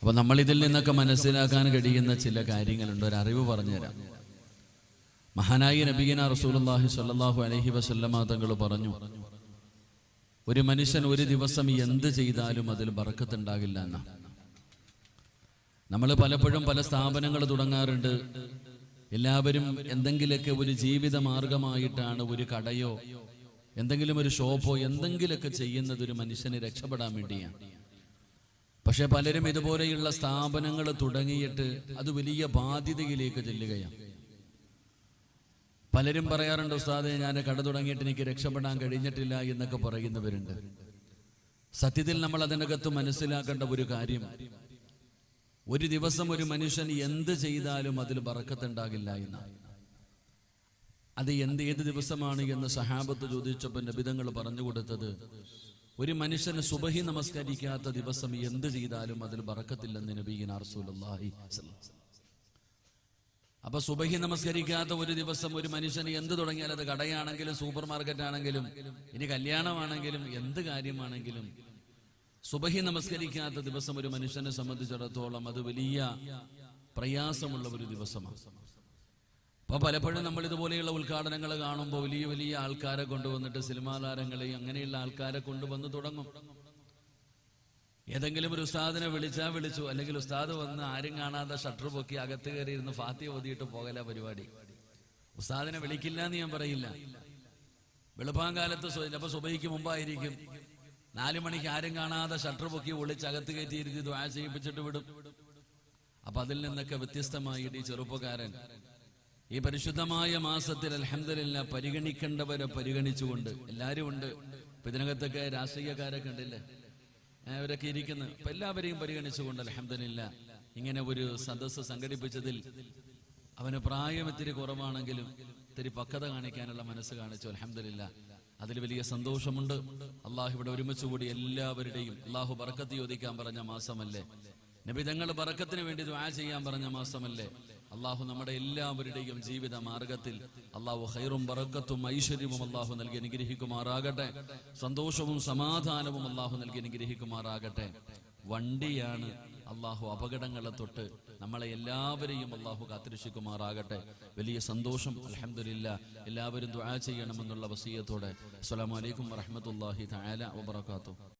അപ്പൊ നമ്മൾ ഇതിൽ നിന്നൊക്കെ മനസ്സിലാക്കാൻ കഴിയുന്ന ചില കാര്യങ്ങളുണ്ട്. ഒരു അറിവ് പറഞ്ഞുതരാം. മഹാനായി നബീന റസൂലുള്ളാഹി സ്വല്ലല്ലാഹു അലൈഹി വസല്ലമ തങ്ങൾ പറഞ്ഞു ഒരു മനുഷ്യൻ ഒരു ദിവസം എന്ത് ചെയ്താലും അതിൽ ബറക്കത്തുണ്ടാകില്ല എന്ന. നമ്മൾ പലപ്പോഴും പല സ്ഥാപനങ്ങൾ തുടങ്ങാറുണ്ട്. എല്ലാവരും എന്തെങ്കിലുമൊക്കെ ഒരു ജീവിത മാർഗമായിട്ടാണ് ഒരു കടയോ എന്തെങ്കിലും ഒരു ഷോപ്പോ എന്തെങ്കിലുമൊക്കെ ചെയ്യുന്നത് ഒരു മനുഷ്യനെ രക്ഷപ്പെടാൻ വേണ്ടിയാണ്. പക്ഷെ പലരും ഇതുപോലെയുള്ള സ്ഥാപനങ്ങൾ തുടങ്ങിയിട്ട് അത് വലിയ ബാധ്യതയിലേക്ക് ചെല്ലുകയാണ്. പലരും പറയാറുണ്ട് ഉസ്താദെ ഞാൻ കട തുടങ്ങിയിട്ട് എനിക്ക് രക്ഷപ്പെടാൻ കഴിഞ്ഞിട്ടില്ല എന്നൊക്കെ പറയുന്നവരുണ്ട്. സത്യത്തിൽ നമ്മൾ അതിനകത്ത് മനസ്സിലാക്കേണ്ട ഒരു കാര്യം ഒരു ദിവസം ഒരു മനുഷ്യൻ എന്ത് ചെയ്താലും അതിൽ വറക്കത്തുണ്ടാകില്ല എന്നാണ്. അത് എന്ത് ഏത് ദിവസമാണ് എന്ന് സഹാബത്ത് ചോദിച്ചപ്പോൾ നബിതങ്ങൾ പറഞ്ഞു കൊടുത്തത് ഒരു മനുഷ്യന് സുബഹി നമസ്കരിക്കാത്ത ദിവസം എന്ത് ചെയ്താലും അതിൽ ബറക്കത്തില്ലെന്ന് നബീൻ അപ്പൊ സുബഹി നമസ്കരിക്കാത്ത ഒരു ദിവസം ഒരു മനുഷ്യന് എന്ത് തുടങ്ങിയാൽ അത് കടയാണെങ്കിലും സൂപ്പർ മാർക്കറ്റ് ആണെങ്കിലും ഇനി കല്യാണമാണെങ്കിലും എന്ത് കാര്യമാണെങ്കിലും സുബഹി നമസ്കരിക്കാത്ത ദിവസം ഒരു മനുഷ്യനെ സംബന്ധിച്ചിടത്തോളം അത് വലിയ പ്രയാസമുള്ള ഒരു ദിവസമാണ്. അപ്പൊ പലപ്പോഴും നമ്മൾ ഇതുപോലെയുള്ള ഉദ്ഘാടനങ്ങൾ കാണുമ്പോൾ വലിയ വലിയ ആൾക്കാരെ കൊണ്ടുവന്നിട്ട് സിനിമാ താരങ്ങളെയും അങ്ങനെയുള്ള ആൾക്കാരെ കൊണ്ടുവന്ന് തുടങ്ങും. ഏതെങ്കിലും ഒരു ഉസ്താദിനെ വിളിച്ചാൽ വിളിച്ചു. അല്ലെങ്കിൽ ഉസ്താദ് വന്ന് ആരും കാണാതെ ഷട്ടർ പൊക്കി അകത്ത് കയറി ഇരുന്ന് ഫാത്തി ഓതിയിട്ട് പോകല പരിപാടി. ഉസ്താദിനെ വിളിക്കില്ല എന്ന് ഞാൻ പറയില്ല. വെളുപ്പാങ്കാലത്ത് ചിലപ്പോൾ സുബൈക്ക് മുമ്പായിരിക്കും. നാലു മണിക്ക് ആരും കാണാതെ ഷട്ടർ പൊക്കി ഒളിച്ച് അകത്ത് കയറ്റിയിരുത്തി ദ്വാ ചെയ്യിപ്പിച്ചിട്ട് വിടും. അപ്പൊ അതിൽ നിന്നൊക്കെ വ്യത്യസ്തമായിട്ട് ഈ ചെറുപ്പക്കാരൻ ഈ പരിശുദ്ധമായ മാസത്തിൽ അലഹമില്ല പരിഗണിക്കേണ്ടവരെ പരിഗണിച്ചുകൊണ്ട് എല്ലാവരും ഉണ്ട് ഇപ്പൊ ഇതിനകത്തൊക്കെ രാഷ്ട്രീയക്കാരൊക്കെ ഉണ്ടല്ലേ? അവരൊക്കെ ഇരിക്കുന്നു. അപ്പൊ എല്ലാവരെയും പരിഗണിച്ചുകൊണ്ട് അലഹമില്ല ഇങ്ങനെ ഒരു സദസ്സ് സംഘടിപ്പിച്ചതിൽ അവന് പ്രായം ഇത്തിരി കുറവാണെങ്കിലും ഇത്തിരി പക്വത കാണിക്കാനുള്ള മനസ്സ് കാണിച്ചു അലഹമില്ല അതിൽ വലിയ സന്തോഷമുണ്ട്. അള്ളാഹു ഇവിടെ ഒരുമിച്ച് കൂടി എല്ലാവരുടെയും അള്ളാഹു ബറക്കത്ത് ചോദിക്കാൻ പറഞ്ഞ മാസമല്ലേ? നബി തങ്ങൾ ബറക്കത്തിന് വേണ്ടി ദ്വാ ചെയ്യാൻ പറഞ്ഞ മാസമല്ലേ? അള്ളാഹു നമ്മുടെ എല്ലാവരുടെയും ജീവിത മാർഗത്തിൽ അള്ളാഹു ഹൈറും ബറക്കത്തും ഐശ്വര്യവും അള്ളാഹു നൽകി അനുഗ്രഹിക്കുമാറാകട്ടെ. സന്തോഷവും സമാധാനവും അള്ളാഹു നൽകി അനുഗ്രഹിക്കുമാറാകട്ടെ. വണ്ടിയാണ് അള്ളാഹു അപകടങ്ങളെ തൊട്ട് നമ്മളെ എല്ലാവരെയും അള്ളാഹു കാത്തിരക്ഷിക്കുമാറാകട്ടെ. വലിയ സന്തോഷം അലഹമില്ല എല്ലാവരും ദുആ ചെയ്യണമെന്നുള്ള വസീയത്തോടെ. അസ്സലാമു അലൈക്കും വറഹ്മത്തുള്ളാഹി തആല വബറകാതുഹു.